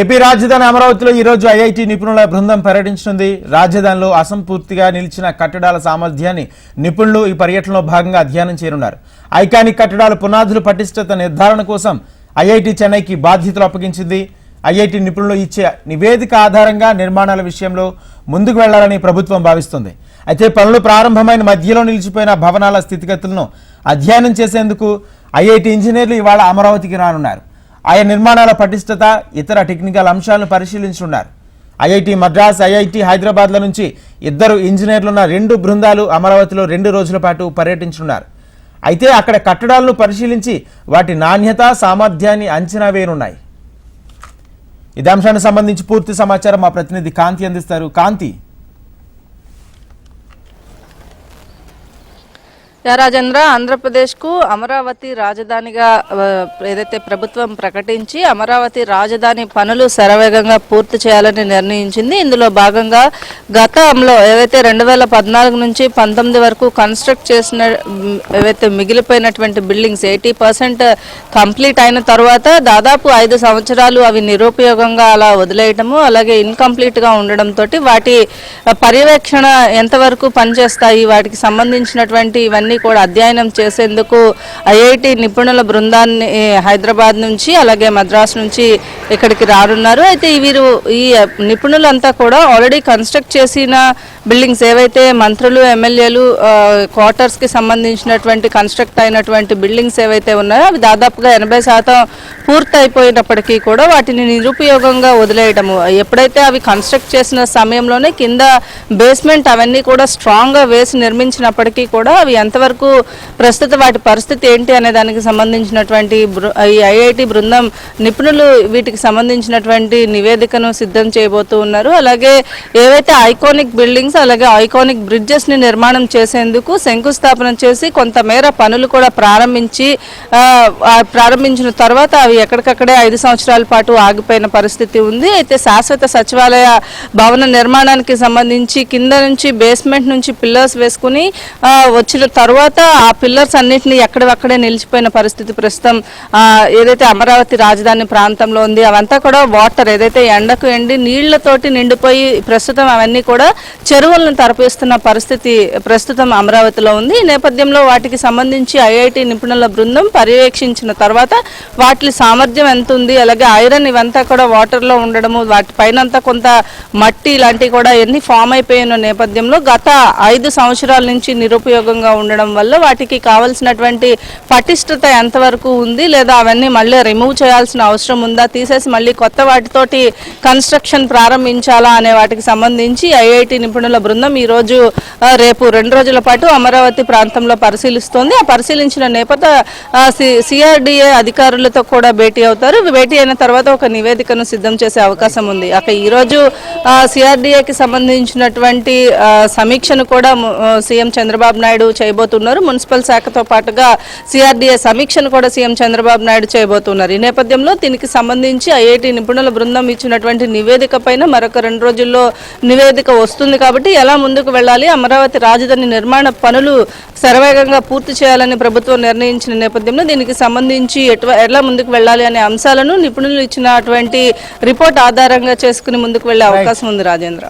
AP రాజధాని అమరావతిలో ఈరోజు ఐఐటీ ఐఐటి నిపుణుల బృందం పర్యటించనుంది. రాజధానిలో అసంపూర్తిగా నిలిచిన కట్టడాల సామర్థ్యాన్ని నిపుణులు ఈ పర్యటనలో భాగంగా అధ్యయనం చేయనున్నారు. ఐకానిక్ కట్టడాల పునాదుల పటిష్టత నిర్ధారణ కోసం ఐఐటి చెన్నైకి బాధ్యతలు అప్పగించింది. ఐఐటి నిపుణులు ఇచ్చే నివేదిక ఆధారంగా నిర్మాణాల విషయంలో ముందుకు వెళ్ళాలని ప్రభుత్వం భావిస్తుంది. అయితే పనులు ప్రారంభమైన మధ్యలో నిలిచిపోయిన భవనాల స్థితిగతులను అధ్యయనం చేసేందుకు ఐఐటి ఇంజనీర్లు ఇవాళ అమరావతికి రానున్నారు. ఆయా నిర్మాణాల పటిష్టత ఇతర టెక్నికల్ అంశాలను పరిశీలించనున్నారు ఐఐటి మద్రాస్ ఐఐటి హైదరాబాద్ల నుంచి ఇద్దరు ఇంజనీర్లున్న రెండు బృందాలు అమరావతిలో రెండు రోజుల పాటు పర్యటించనున్నారు. అయితే అక్కడ కట్టడాలను పరిశీలించి వాటి నాణ్యత సామర్థ్యాన్ని అంచనా వేయనున్నాయి. ఇదే అంశానికి సంబంధించి పూర్తి సమాచారం మా ప్రతినిధి కాంతి అందిస్తారు. కాంతి రాజేంద్ర ఆంధ్రప్రదేశ్కు అమరావతి రాజధానిగా ఏదైతే ప్రభుత్వం ప్రకటించి అమరావతి రాజధాని పనులు శరవేగంగా పూర్తి చేయాలని నిర్ణయించింది. ఇందులో భాగంగా గతంలో ఏవైతే రెండు వేల పద్నాలుగు నుంచి పంతొమ్మిది వరకు కన్స్ట్రక్ట్ చేసిన ఏవైతే మిగిలిపోయినటువంటి బిల్డింగ్స్ ఎయిటీ పర్సెంట్ కంప్లీట్ అయిన తర్వాత దాదాపు ఐదు సంవత్సరాలు అవి నిరుపయోగంగా అలా వదిలేయటము అలాగే ఇన్కంప్లీట్గా ఉండడంతో వాటి పర్యవేక్షణ ఎంతవరకు పనిచేస్తాయి వాటికి సంబంధించినటువంటి ఇవన్నీ కూడా అధ్యయనం చేసేందుకు ఐఐటి నిపుణుల బృందాన్ని హైదరాబాద్ నుంచి అలాగే మద్రాస్ నుంచి ఇక్కడికి రానున్నారు. అయితే వీరు ఈ నిపుణులంతా కూడా ఆల్రెడీ కన్స్ట్రక్ట్ చేసిన బిల్డింగ్స్ ఏవైతే మంత్రులు ఎమ్మెల్యేలు క్వార్టర్స్కి సంబంధించినటువంటి కన్స్ట్రక్ట్ అయినటువంటి బిల్డింగ్స్ ఏవైతే ఉన్నాయో అవి దాదాపుగా ఎనభై శాతం పూర్తి అయిపోయినప్పటికీ కూడా వాటిని నిరుపయోగంగా వదిలేయడము ఎప్పుడైతే అవి కన్స్ట్రక్ట్ చేసిన సమయంలోనే కింద బేస్మెంట్ అవన్నీ కూడా స్ట్రాంగ్గా వేసి నిర్మించినప్పటికీ కూడా అవి వరకు ప్రస్తుత వాటి పరిస్థితి ఏంటి అనే దానికి సంబంధించినటువంటి బృ- ఈ ఐఐటి బృందం నిపుణులు వీటికి సంబంధించినటువంటి నివేదికను సిద్ధం చేయబోతూ ఉన్నారు. అలాగే ఏవైతే ఐకానిక్ బిల్డింగ్స్ అలాగే ఐకానిక్ బ్రిడ్జెస్ని నిర్మాణం చేసేందుకు శంకుస్థాపన చేసి కొంతమేర పనులు కూడా ప్రారంభించి ప్రారంభించిన తర్వాత అవి ఎక్కడికక్కడే ఐదు సంవత్సరాల పాటు ఆగిపోయిన పరిస్థితి ఉంది. అయితే శాశ్వత సచివాలయ భవన నిర్మాణానికి సంబంధించి కింద నుంచి బేస్మెంట్ నుంచి పిల్లర్స్ వేసుకుని వచ్చిన తర్వాత తర్వాత ఆ పిల్లర్స్ అన్నిటిని ఎక్కడవక్కడే నిలిచిపోయిన పరిస్థితి ప్రస్తుతం ఏదైతే అమరావతి రాజధాని ప్రాంతంలో ఉంది అవంతా కూడా వాటర్ ఏదైతే ఎండకు ఎండి నీళ్ళతోటి నిండిపోయి ప్రస్తుతం అవన్నీ కూడా చెరువులను తరపిస్తున్న పరిస్థితి ప్రస్తుతం అమరావతిలో ఉంది. ఈ నేపథ్యంలో వాటికి సంబంధించి ఐఐటి నిపుణుల బృందం పర్యవేక్షించిన తర్వాత వాటి సామర్థ్యం ఎంత ఉంది అలాగే ఐరన్ ఇవంతా కూడా వాటర్లో ఉండడము వాటి పైన అంతా కొంత మట్టి ఇలాంటివి కూడా ఎన్ని ఫామ్ అయిపోయిన నేపథ్యంలో గత ఐదు సంవత్సరాల నుంచి నిరుపయోగంగా ఉండడం వల్ల వాటికి కావలసినటువంటి పటిష్టత ఎంతవరకు ఉంది లేదా అవన్నీ మళ్ళీ రిమూవ్ చేయాల్సిన అవసరం ఉందా? తీసేసి మళ్ళీ కొత్త వాటితోటి కన్స్ట్రక్షన్ ప్రారంభించాలా అనే వాటికి సంబంధించి ఐఐటి నిపుణుల బృందం ఈరోజు రేపు రెండు రోజుల పాటు అమరావతి ప్రాంతంలో పరిశీలిస్తోంది. ఆ పరిశీలించిన నేపథ్య సిఆర్డిఏ అధికారులతో కూడా భేటీ అవుతారు. భేటీ అయిన తర్వాత ఒక నివేదికను సిద్ధం చేసే అవకాశం ఉంది. అక్కడ ఈరోజు సిఆర్డిఏకి సంబంధించినటువంటి సమీక్షను కూడా సీఎం చంద్రబాబు నాయుడు చేయబోతున్నారు. మున్సిపల్ శాఖతో పాటుగా సిఆర్డిఏ సమీక్షను కూడా సీఎం చంద్రబాబు నాయుడు చేయబోతున్నారు. ఈ నేపథ్యంలో దీనికి సంబంధించి ఐఐటి నిపుణుల బృందం ఇచ్చినటువంటి నివేదిక పైన మరొక రెండు రోజుల్లో నివేదిక వస్తుంది కాబట్టి ఎలా ముందుకు వెళ్ళాలి అమరావతి రాజధాని నిర్మాణ పనులు శరవేగంగా పూర్తి చేయాలని ప్రభుత్వం నిర్ణయించిన నేపథ్యంలో దీనికి సంబంధించి ఎలా ముందుకు వెళ్ళాలి అనే అంశాలను నిపుణులు ఇచ్చినటువంటి రిపోర్ట్ ఆధారంగా చేసుకుని ముందుకు వెళ్ళే అవకాశం ఉంది రాజేంద్ర.